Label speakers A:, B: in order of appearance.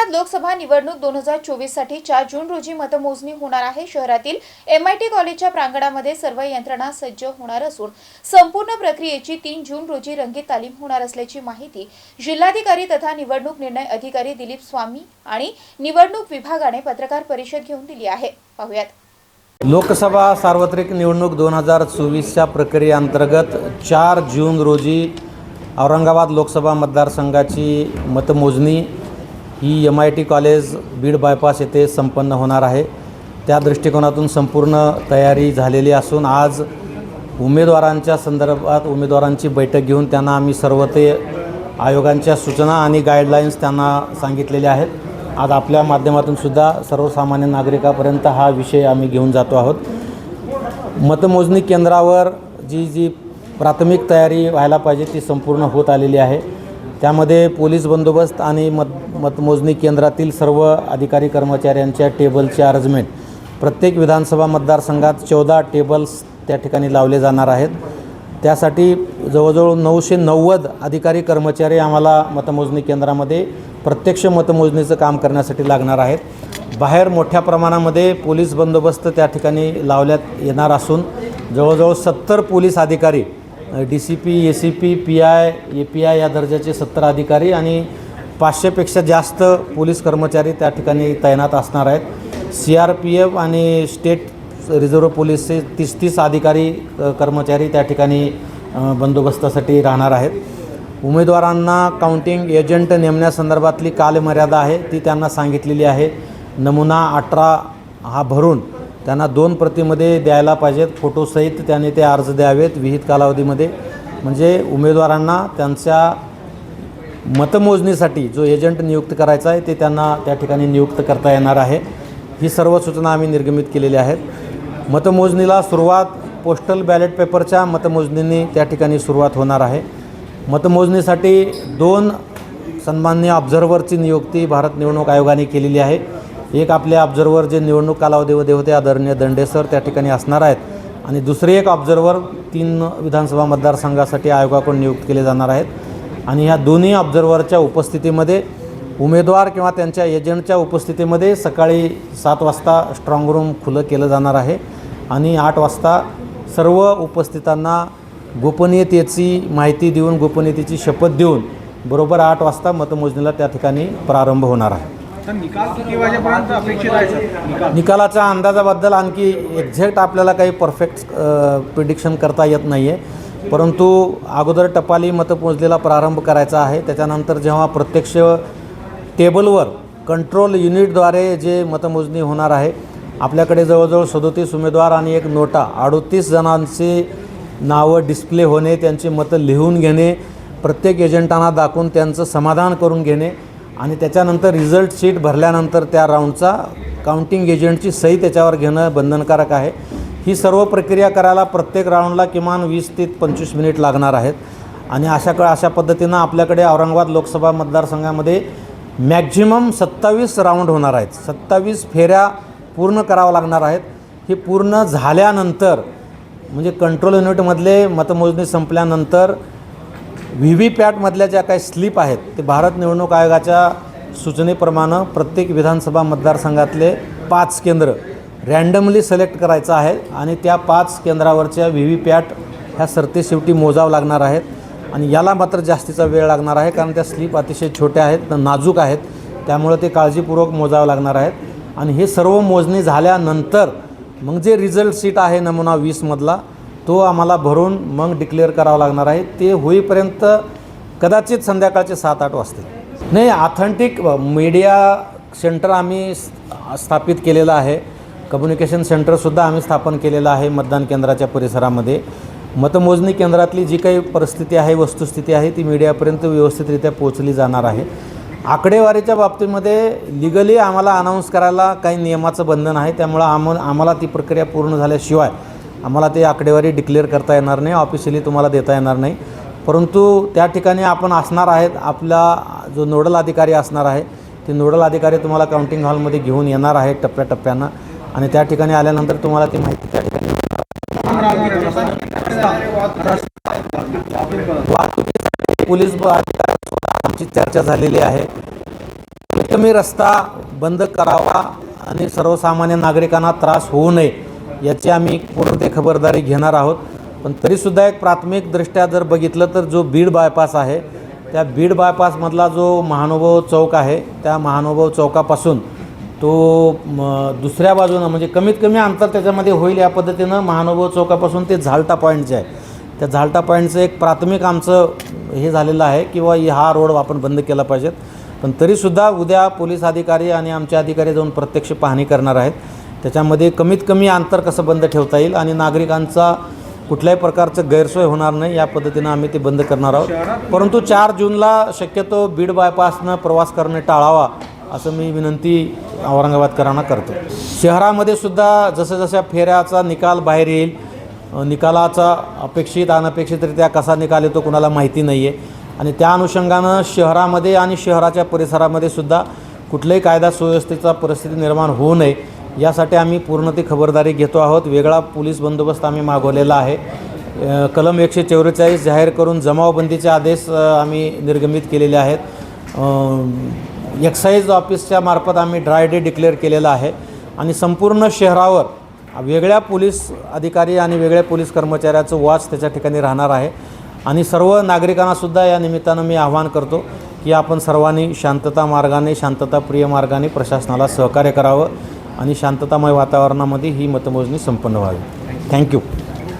A: औरंगाबाद लोकसभा निवडणूक दोन हजार चोवीससाठी चार जून रोजी मतमोजणी होणार आहे. शहरातील एम आय टी कॉलेजच्या प्रांगणामध्ये सर्व यंत्रणा सज्ज होणार असून संपूर्ण प्रक्रियेची तीन जून रोजी रंगीत तालीम होणार असल्याची माहिती जिल्हाधिकारी तथा निवडणूक निर्णय अधिकारी दिलीप स्वामी आणि निवडणूक विभागाने पत्रकार परिषद घेऊन दिली आहे. पाहुयात.
B: लोकसभा सार्वत्रिक निवडणूक दोन हजार चोवीसच्या प्रक्रियेअंतर्गत चार जून रोजी औरंगाबाद लोकसभा मतदारसंघाची मतमोजणी ही M I T college Beed bypass येथे संपन्न होणार आहे. त्या दृष्टिकोनातून संपूर्ण तयारी झालेली असून आज उमेदवारांच्या संदर्भात उमेदवारांची बैठक घेऊन त्यांना आम्ही सर्व ते आयोगांच्या सूचना आणि गाईडलाईन्स त्यांना सांगितलेल्या आहेत. आज आपल्या माध्यमातून सुद्धा सर्वसामान्य नागरिकापर्यंत हा विषय आम्ही घेऊन जातो आहोत. मतमोजणी केंद्रावर जी जी प्राथमिक तयारी व्हायला पाहिजे ती संपूर्ण होत आलेली आहे. त्यामध्ये पोलीस बंदोबस्त आणि मत मतमोजणी केंद्रातील सर्व अधिकारी कर्मचाऱ्यांच्या टेबलचे अरेंजमेंट. प्रत्येक विधानसभा मतदारसंघात चौदा टेबल्स त्या ठिकाणी लावले जाणार आहेत. त्यासाठी जवळजवळ नऊशे नव्वद अधिकारी कर्मचारी आम्हाला मतमोजणी केंद्रामध्ये प्रत्यक्ष मतमोजणीचं काम करण्यासाठी लागणार आहेत. बाहेर मोठ्या प्रमाणामध्ये पोलीस बंदोबस्त त्या ठिकाणी लावण्यात येणार असून जवळजवळ सत्तर पोलीस अधिकारी D C P A C P P I A P I या दर्जाचे सत्तर अधिकारी आणि पाचशेपेक्षा जास्त पोलीस कर्मचारी त्या ठिकाणी तैनात असणार आहेत. सी आर पी एफ आणि स्टेट रिझर्व्ह पोलीसचे तीस तीस अधिकारी कर्मचारी त्या ठिकाणी बंदोबस्तासाठी राहणार आहेत. उमेदवारांना काउंटिंग एजंट नेमण्यासंदर्भातली कालमर्यादा आहे ती त्यांना सांगितलेली आहे. नमुना अठरा हा भरून त्यांना दोन प्रतीमध्ये द्यायला पाहिजेत. फोटोसहित त्यांनी ते अर्ज द्यावेत विहित कालावधीमध्ये. म्हणजे उमेदवारांना त्यांच्या मतमोजणीसाठी जो एजंट नियुक्त करायचा आहे ते त्यांना त्या ठिकाणी नियुक्त करता येणार आहे. ही सर्व सूचना आम्ही निर्गमित केलेल्या आहेत. मतमोजणीला सुरुवात पोस्टल बॅलेट पेपरच्या मतमोजणीने त्या ठिकाणी सुरुवात होणार आहे. मतमोजणीसाठी दोन सन्मान्य ऑब्झर्वरची नियुक्ती भारत निवडणूक आयोगाने केलेली आहे. एक आपले ऑब्झर्वर जे निवडणूक कालावधीमध्ये होते आदरणीय दंडेसर त्या ठिकाणी असणार आहेत. आणि दुसरे एक ऑब्झर्वर तीन विधानसभा मतदारसंघासाठी आयोगाकडून नियुक्त केले जाणार आहेत. आणि ह्या दोन्ही ऑब्झर्वरच्या उपस्थितीमध्ये उमेदवार किंवा त्यांच्या एजंटच्या उपस्थितीमध्ये सकाळी सात वाजता स्ट्रॉंग रूम खुलं केलं जाणार आहे. आणि आठ वाजता सर्व उपस्थितांना गोपनीयतेची माहिती देऊन गोपनीयतेची शपथ देऊन बरोबर आठ वाजता मतमोजणीला त्या ठिकाणी प्रारंभ होणार आहे.
C: निकाल
B: निकालाच्या अंदाजाबद्दल आणखी एक्झॅक्ट आपल्याला काही परफेक्ट प्रिडिक्शन करता येत नाही आहे परंतु अगोदर टपाली मतमोजणीला प्रारंभ करायचा आहे. त्याच्यानंतर जेव्हा प्रत्यक्ष टेबलवर कंट्रोल युनिटद्वारे जे मतमोजणी होणार आहे आपल्याकडे जवळजवळ सदोतीस उमेदवार आणि एक नोटा अडोतीस जणांची नावं डिस्प्ले होणे त्यांची मतं लिहून घेणे प्रत्येक एजंटांना दाखवून त्यांचं समाधान करून घेणे आणि त्याच्यानंतर रिझल्ट शीट भरल्यानंतर त्या राऊंडचा काउंटिंग एजंटची सही त्याच्यावर घेणं बंधनकारक आहे. ही सर्व प्रक्रिया करायला प्रत्येक राऊंडला किमान वीस ते पंचवीस मिनिट लागणार आहेत. आणि अशा क अशा पद्धतीनं आपल्याकडे औरंगाबाद लोकसभा मतदारसंघामध्ये मॅक्झिमम सत्तावीस राऊंड होणार आहेत. सत्तावीस फेऱ्या पूर्ण करावं लागणार आहेत. हे पूर्ण झाल्यानंतर म्हणजे कंट्रोल युनिटमधले मतमोजणी संपल्यानंतर व्ही व्ही पॅटमधल्या ज्या काही स्लिप आहेत ते भारत निवडणूक आयोगाच्या सूचनेप्रमाणे प्रत्येक विधानसभा मतदारसंघातले पाच केंद्र रँडमली सिलेक्ट करायचं आहे आणि त्या पाच केंद्रावरच्या व्ही व्ही पॅट ह्या सरतेशेवटी मोजावं लागणार आहेत. आणि याला मात्र जास्तीचा वेळ लागणार आहे कारण त्या स्लिप अतिशय छोट्या आहेत नाजूक आहेत. त्यामुळे ते काळजीपूर्वक मोजावं लागणार आहेत. आणि हे सर्व मोजणी झाल्यानंतर मग जे रिझल्ट सीट आहे नमुना वीसमधला तो आम्हाला भरून मग डिक्लेअर करावा लागणार आहे. ते होईपर्यंत कदाचित संध्याकाळचे सात आठ वाजतील. नाही ऑथेंटिक मीडिया सेंटर आम्ही स्थापित केलेलं आहे. कम्युनिकेशन सेंटरसुद्धा आम्ही स्थापन केलेलं आहे मतदान केंद्राच्या परिसरामध्ये. मतमोजणी केंद्रातली जी काही परिस्थिती आहे वस्तुस्थिती आहे ती मीडियापर्यंत व्यवस्थितरित्या पोहोचली जाणार आहे. आकडेवारीच्या बाबतीमध्ये लिगली आम्हाला अनाऊन्स करायला काही नियमाचं बंधन आहे. त्यामुळं आम आम्हाला ती प्रक्रिया पूर्ण झाल्याशिवाय आम्हाला ते आकडेवारी डिक्लेअर करता येणार नाही ऑफिशियली तुम्हाला देता येणार नाही. परंतु त्या ठिकाणी आपण असणार आहेत आपला जो नोडल अधिकारी असणार आहे ते नोडल अधिकारी तुम्हाला काउंटिंग हॉलमध्ये घेऊन येणार आहे टप्प्याटप्प्यानं. आणि त्या ठिकाणी आल्यानंतर तुम्हाला ती माहिती त्या ठिकाणी वाहतुकीसाठी पोलीस आमची चर्चा झालेली आहे. कमी रस्ता बंद करावा आणि सर्वसामान्य नागरिकांना त्रास होऊ नये. याची आम्ही पूर्ण ते खबरदारी घेणार आहोत. पण तरीसुद्धा एक प्राथमिकदृष्ट्या जर बघितलं तर जो बीड बायपास आहे त्या बीड बायपासमधला जो महानुभाव चौक आहे त्या महानुभाव चौकापासून तो दुसऱ्या बाजूनं म्हणजे कमीत कमी अंतर त्याच्यामध्ये होईल या पद्धतीनं महानुभाव चौकापासून ते झालटा पॉईंट जे आहे. त्या झालटा पॉईंटचं एक प्राथमिक आमचं हे झालेलं आहे किंवा हा रोड आपण बंद केला पाहिजेत. पण तरीसुद्धा उद्या पोलीस अधिकारी आणि आमचे अधिकारी जाऊन प्रत्यक्ष पाहणी करणार आहेत. त्याच्यामध्ये कमीत कमी अंतर कसं बंद ठेवता येईल आणि नागरिकांचा कुठल्याही प्रकारचं गैरसोय होणार नाही या पद्धतीनं आम्ही ते बंद करणार आहोत. परंतु चार जूनला शक्यतो बीड बायपासनं प्रवास करणे टाळावा असं मी विनंती औरंगाबादकरांना करतो. शहरामध्ये सुद्धा जसं जशा फेऱ्याचा निकाल बाहेर येईल निकालाचा अपेक्षित अनपेक्षितरित्या कसा निकाल येतो कुणाला माहिती नाही आहे आणि त्या अनुषंगानं शहरामध्ये आणि शहराच्या परिसरामध्ये सुद्धा कुठल्याही कायदा सुव्यवस्थेचा परिस्थिती निर्माण होऊ नये यासाठी आम्ही पूर्ण ती खबरदारी घेतो आहोत. वेगळा पोलीस बंदोबस्त आम्ही मागवलेला आहे. कलम एकशे चौवेचाळीस जाहीर करून जमावबंदीचे आदेश आम्ही निर्गमित केलेले आहेत. एक्साईज ऑफिसच्या मार्फत आम्ही ड्राय डे डिक्लेअर केलेला आहे. आणि संपूर्ण शहरावर वेगळ्या पोलीस अधिकारी आणि वेगळ्या पोलीस कर्मचाऱ्याचं वाच त्याच्या ठिकाणी राहणार आहे. आणि सर्व नागरिकांनासुद्धा या निमित्तानं मी आवाहन करतो की आपण सर्वांनी शांतता मार्गाने शांतताप्रिय मार्गाने प्रशासनाला सहकार्य करावं. आणि शांततामय वातावरणामध्ये ही मतमोजणी संपन्न व्हावी. थँक्यू